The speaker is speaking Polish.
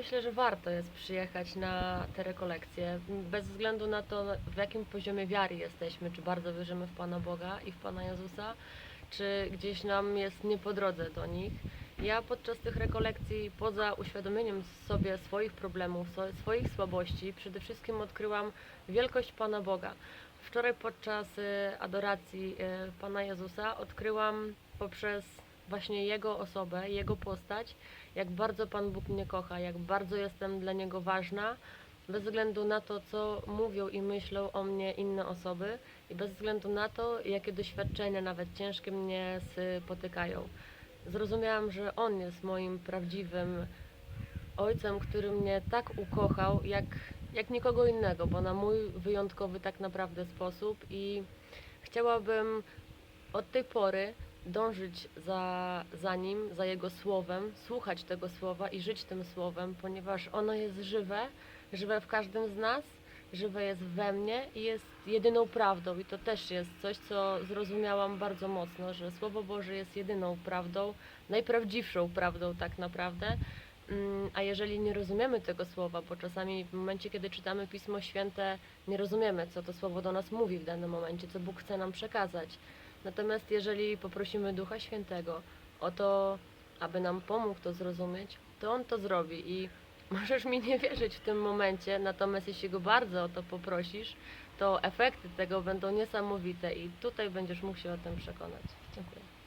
Myślę, że warto jest przyjechać na te rekolekcje, bez względu na to, w jakim poziomie wiary jesteśmy, czy bardzo wierzymy w Pana Boga i w Pana Jezusa, czy gdzieś nam jest nie po drodze do nich. Ja podczas tych rekolekcji, poza uświadomieniem sobie swoich problemów, swoich słabości, przede wszystkim odkryłam wielkość Pana Boga. Wczoraj podczas y, adoracji y, Pana Jezusa odkryłam poprzez właśnie Jego osobę, Jego postać, jak bardzo Pan Bóg mnie kocha, jak bardzo jestem dla Niego ważna, bez względu na to, co mówią i myślą o mnie inne osoby i bez względu na to, jakie doświadczenia, nawet ciężkie mnie spotykają. Zrozumiałam, że On jest moim prawdziwym ojcem, który mnie tak ukochał, jak, jak nikogo innego, bo na mój wyjątkowy tak naprawdę sposób i chciałabym od tej pory dążyć za, za nim, za jego słowem, słuchać tego słowa i żyć tym słowem, ponieważ ono jest żywe, żywe w każdym z nas, żywe jest we mnie i jest jedyną prawdą. I to też jest coś, co zrozumiałam bardzo mocno, że Słowo Boże jest jedyną prawdą, najprawdziwszą prawdą tak naprawdę. Mm, A jeżeli nie rozumiemy tego słowa, bo czasami w momencie, kiedy czytamy Pismo Święte, nie rozumiemy, co to słowo do nas mówi w danym momencie, co Bóg chce nam przekazać. Natomiast jeżeli poprosimy Ducha Świętego o to, aby nam pomógł to zrozumieć, to On to zrobi i możesz mi nie wierzyć w tym momencie, natomiast jeśli Go bardzo o to poprosisz, to efekty tego będą niesamowite i tutaj będziesz mógł się o tym przekonać. Dziękuję.